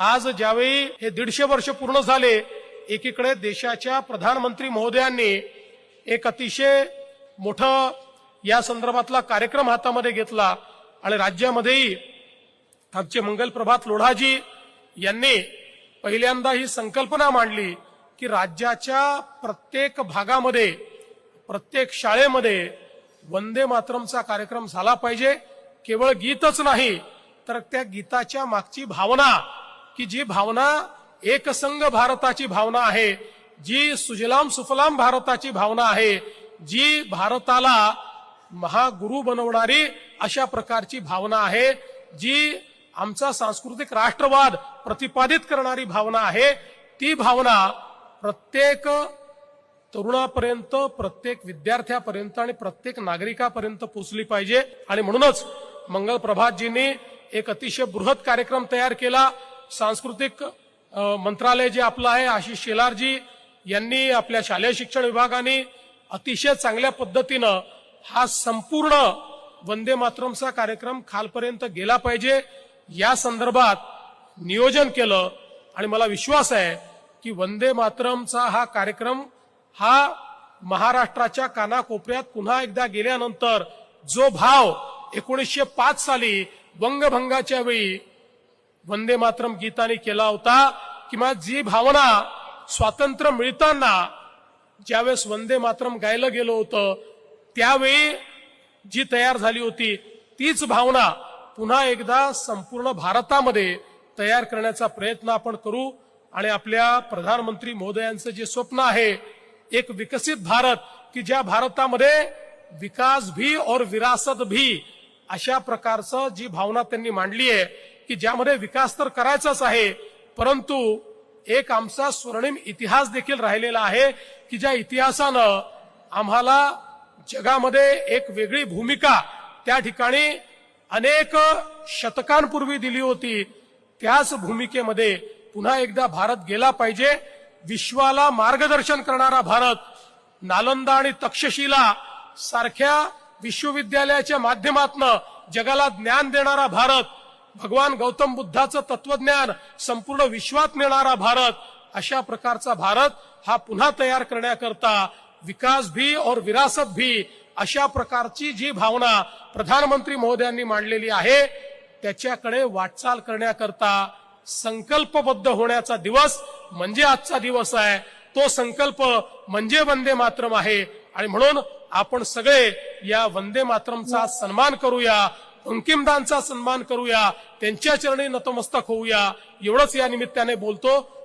आज ज्यावेळी हे दीडशे वर्ष पूर्ण झाले एकीकडे देशाच्या प्रधानमंत्री महोदयांनी एक अतिशय मोठं या संदर्भातला कार्यक्रम हातामध्ये घेतला आणि राज्यामध्येही आमचे मंगलप्रभात लोढाजी यांनी पहिल्यांदा ही संकल्पना मांडली की राज्याच्या प्रत्येक भागामध्ये प्रत्येक शाळेमध्ये वंदे मातरमचा कार्यक्रम झाला पाहिजे. केवळ गीतच नाही तर त्या गीताच्या मागची भावना की जी भावना एकसंघ भारताची भावना आहे जी सुजलाम सुफलाम भारताची भावना आहे जी भारताला महागुरु बनवणारी अशा प्रकारची भावना आहे जी आमचा सांस्कृतिक राष्ट्रवाद प्रतिपादित करणारी भावना आहे ती भावना प्रत्येक तरुणापर्यंत प्रत्येक विद्यार्थ्यापर्यंत आणि प्रत्येक नागरिकापर्यंत पोचली पाहिजे. आणि म्हणूनच मंगल प्रभातजींनी एक अतिशय बृहत कार्यक्रम तयार केला. सांस्कृतिक मंत्रालय जे आपलं आहे आशिष शेलारजी यांनी आपल्या शालेय शिक्षण विभागाने अतिशय चांगल्या पद्धतीनं हा संपूर्ण वंदे मातरमचा कार्यक्रम खालपर्यंत गेला पाहिजे. या संदर्भात नियोजन केलं आणि मला विश्वास आहे की वंदे मातरमचा हा कार्यक्रम हा महाराष्ट्राच्या कानाकोपऱ्यात पुन्हा एकदा गेल्यानंतर जो भाव एकोणीसशे पाच साली वंगभंगाच्या वेळी वंदे मातरम गीताने केला होता किंवा जी भावना स्वातंत्र्य मिळताना ज्यावेळेस वंदे मातरम गायलं गेलं होतं त्यावेळी जी तयार झाली होती तीच भावना पुन्हा एकदा संपूर्ण भारतामध्ये तयार करण्याचा प्रयत्न आपण करू आणि आपल्या प्रधानमंत्री महोदयांचं जे स्वप्न आहे एक विकसित भारत की ज्या भारतामध्ये विकास भी और विरासत भी अशा प्रकारचं जी भावना त्यांनी मांडली आहे की ज्यामध्ये विकास तर करायचाच आहे परंतु एक आमचा स्वर्णिम इतिहास देखील राहिलेला आहे की ज्या इतिहासानं आम्हाला जगामध्ये एक वेगळी भूमिका त्या ठिकाणी अनेक शतकांपूर्वी दिली होती. त्याच भूमिकेमध्ये पुन्हा एकदा भारत गेला पाहिजे. विश्वाला मार्गदर्शन करणारा भारत नालंदा आणि तक्षशिला सारख्या विश्वविद्यालयाच्या माध्यमातून जगाला ज्ञान देणारा भारत भगवान गौतम बुद्धाचं तत्वज्ञान संपूर्ण विश्वात नेणारा भारत अशा प्रकारचा भारत हा पुन्हा तयार करण्याकरता विकास भी और विरासत भी अशा प्रकारची जी भावना प्रधानमंत्री महोदयांनी मांडलेली आहे त्याच्याकडे वाटचाल करण्याकरता संकल्पबद्ध होण्याचा दिवस म्हणजे आजचा दिवस आहे. तो संकल्प म्हणजे वंदे मातरम आहे. आणि म्हणून आपण सगळे या वंदे मातरमचा सन्मान करूया. अंकिमदानचा सन्मान करूया त्यांच्या चरणी नतमस्तक होऊया. एवढंच या निमित्ताने बोलतो.